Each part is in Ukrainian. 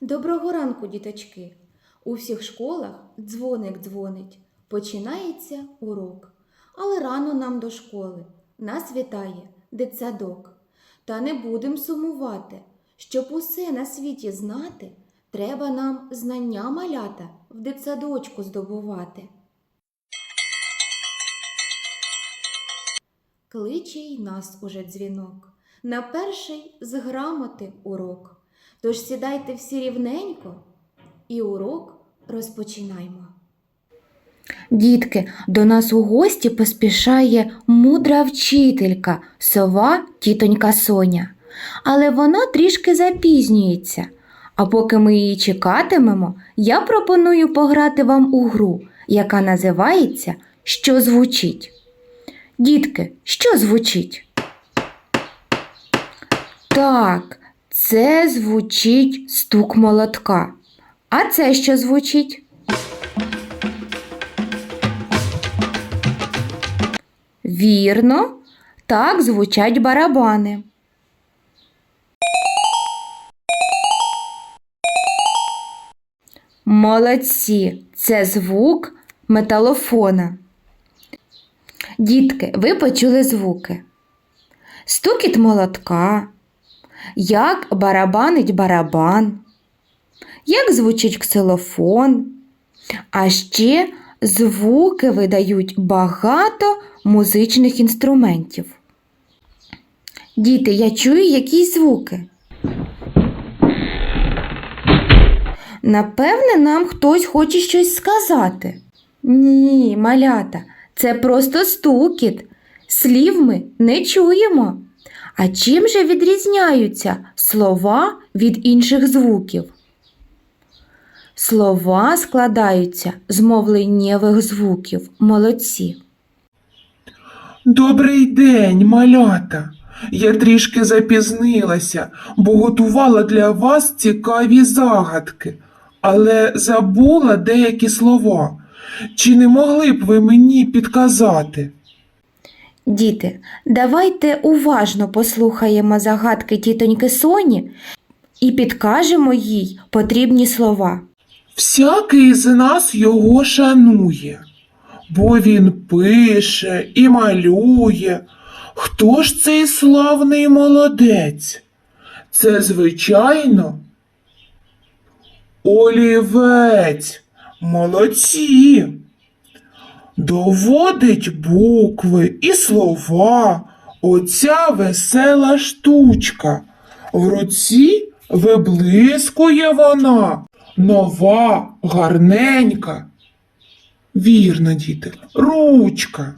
Доброго ранку, діточки! У всіх школах дзвоник дзвонить. Починається урок. Але рано нам до школи. Нас вітає дитсадок. Та не будем сумувати. Щоб усе на світі знати, треба нам знання малята в дитсадочку здобувати. Кличе й нас уже дзвінок. На перший з грамоти урок. Тож сідайте всі рівненько і урок розпочинаймо. Дітки, до нас у гості поспішає мудра вчителька, сова тітонька Соня. Але вона трішки запізнюється. А поки ми її чекатимемо, я пропоную пограти вам у гру, яка називається Що звучить. Дітки, що звучить? Так, це звучить стук молотка. А це що звучить? Вірно, так звучать барабани. Молодці, це звук металофона. Дітки, ви почули звуки. Стукіт молотка, як барабанить барабан, як звучить ксилофон, а ще звуки видають багато музичних інструментів. Діти, я чую якісь звуки. Напевне, нам хтось хоче щось сказати. Ні, малята, це просто стукіт. Слів ми не чуємо. А чим же відрізняються слова від інших звуків? Слова складаються з мовленнєвих звуків. Молодці. Добрий день, малята. Я трішки запізнилася, бо готувала для вас цікаві загадки, але забула деякі слова. Чи не могли б ви мені підказати? Діти, давайте уважно послухаємо загадки тітоньки Соні і підкажемо їй потрібні слова. Всякий з нас його шанує, бо він пише і малює. Хто ж цей славний молодець? Це, звичайно, олівець. Молодці. Доводить букви і слова. Оця весела штучка. В руці виблискує вона. Нова, гарненька. Вірно, діти, ручка.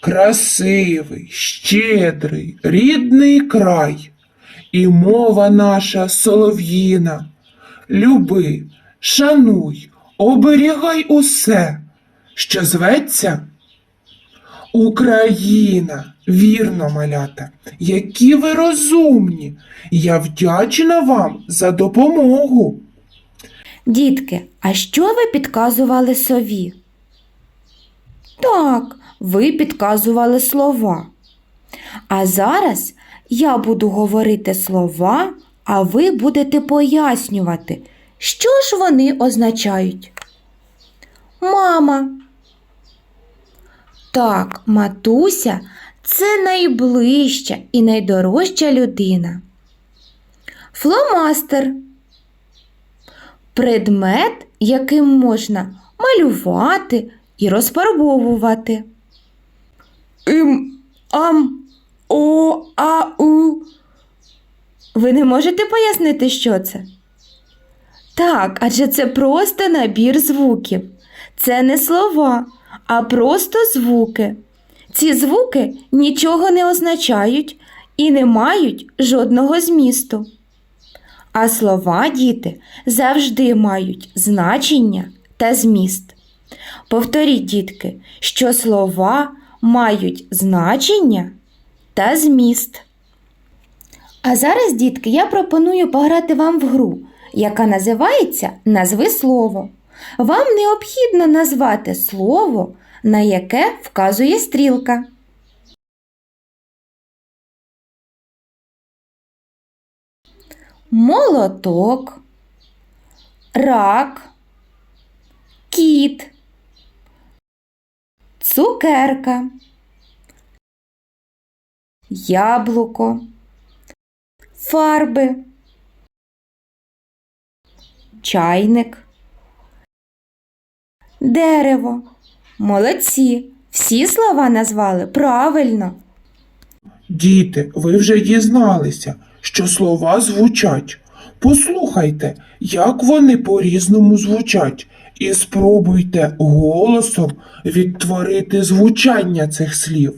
Красивий, щедрий, рідний край. І мова наша солов'їна. Люби, шануй, оберігай усе, що зветься Україна. Вірно, малята, які ви розумні. Я вдячна вам за допомогу. Дітки, а що ви підказували сові? Так, ви підказували слова. А зараз я буду говорити слова, а ви будете пояснювати, що ж вони означають. Мама. Так, матуся це найближча і найдорожча людина. Фломастер предмет, яким можна малювати і розфарбовувати. Ім, ам, о, а, у. Ви не можете пояснити, що це? Так, адже це просто набір звуків. Це не слова, а просто звуки. Ці звуки нічого не означають і не мають жодного змісту. А слова, діти, завжди мають значення та зміст. Повторіть, дітки, що слова мають значення та зміст. А зараз, дітки, я пропоную пограти вам в гру, яка називається Назви слово. Вам необхідно назвати слово, на яке вказує стрілка. молоток, рак, кіт, цукерка, яблуко, фарби, чайник, дерево. Молодці! Всі слова назвали правильно. Діти, ви вже дізналися, що слова звучать. Послухайте, як вони по-різному звучать, і спробуйте голосом відтворити звучання цих слів.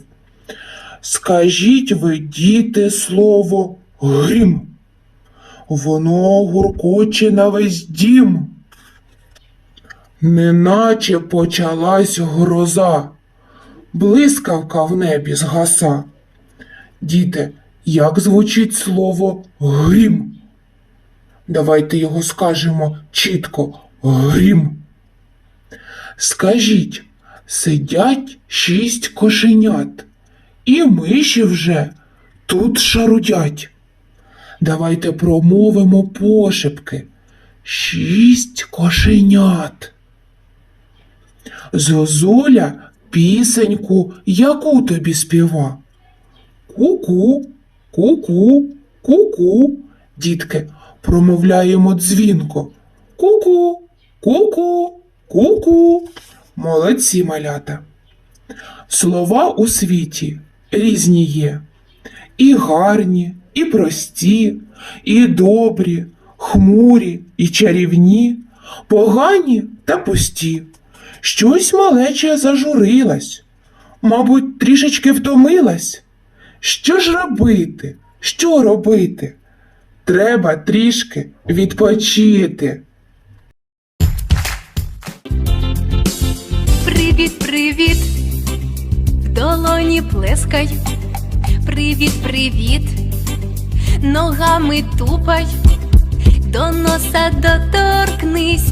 Скажіть ви, діти, слово грім. Воно гуркоче на весь дім. Неначе почалась гроза, блискавка в небі згаса. Діти, як звучить слово грім? Давайте його скажемо чітко грім. Скажіть, сидять шість кошенят, і миші вже тут шарудять. Давайте промовимо пошепки. Шість кошенят. Зозуля пісеньку, яку тобі співа? Ку-ку, ку-ку, ку-ку. Дітки, промовляємо дзвінко. Ку-ку, ку-ку, ку-ку. Молодці малята. Слова у світі різні є. І гарні, і прості, і добрі, хмурі, і чарівні, погані та пусті. Щось малече зажурилась, мабуть, трішечки втомилась. Що ж робити? Що робити? Треба трішки відпочити. Привіт, привіт, в долоні плескай. Привіт, привіт, ногами тупай, до носа доторкнись,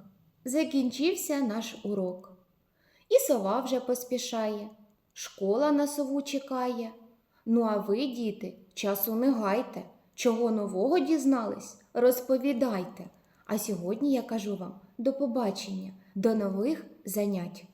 Закінчився наш урок. І сова вже поспішає, школа на сову чекає. Ну а ви, діти, часу не гайте, чого нового дізнались, розповідайте. А сьогодні я кажу вам до побачення, до нових занять.